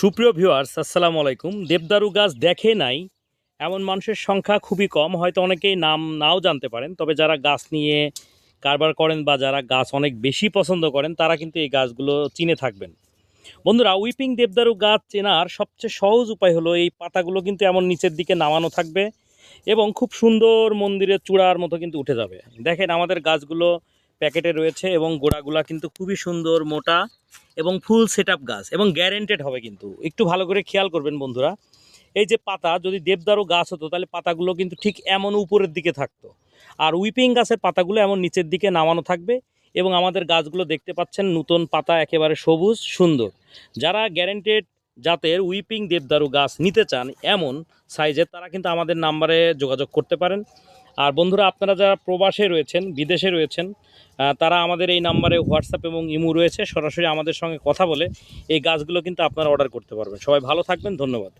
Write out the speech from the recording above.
সুপ্রিয় ভিউয়ার্স, আসসালামু আলাইকুম। দেবদারু গাছ দেখে নাই, এমন মানুষের সংখ্যা খুবই কম, হয়তো অনেকেই নাম নাও জানতে পারেন, তবে যারা গাছ নিয়ে কারবার করেন বা যারা গাছ অনেক বেশি পছন্দ করেন, তারা কিন্তু এই গাছগুলো চিনে থাকবেন। বন্ধুরা, উইপিং দেবদারু গাছ চেনার সবচেয়ে সহজ উপায় হলো, এই পাতাগুলো কিন্তু এমন নিচের দিকে নামানো থাকবে এবং খুব সুন্দর মন্দিরের চূড়ার মতো কিন্তু উঠে যাবে। দেখেন, আমাদের গাছগুলো প্যাকেটে রয়েছে এবং গোড়াগুলা কিন্তু খুবই সুন্দর, মোটা এবং ফুল সেট গাছ এবং গ্যারেন্টেড হবে কিন্তু। একটু ভালো করে খেয়াল করবেন বন্ধুরা। এই যে পাতা, যদি দেবদারু গাছ হতো, তাহলে পাতাগুলো কিন্তু ঠিক এমন উপরের দিকে থাকতো। আর উইপিং গাছের পাতাগুলো এমন নিচের দিকে নামানো থাকবে এবং আমাদের গাছগুলো দেখতে পাচ্ছেন নতুন পাতা একেবারে সবুজ, সুন্দর। যারা গ্যারেন্টেড জাতের উইপিং দেবদারু গাছ নিতে চান, এমন সাইজের তারা কিন্তু আমাদের নাম্বারে যোগাযোগ করতে পারেন। আর বন্ধুরা, আপনারা যারা প্রবাসে রয়েছেন, বিদেশে রয়েছেন তারা আমাদের এই নাম্বারে হোয়াটসঅ্যাপ এবং ইমু রয়েছে। সরাসরি আমাদের সঙ্গে কথা বলে এই গাছগুলো কিন্তু আপনারা অর্ডার করতে পারবেন। সবাই ভালো থাকবেন, ধন্যবাদ।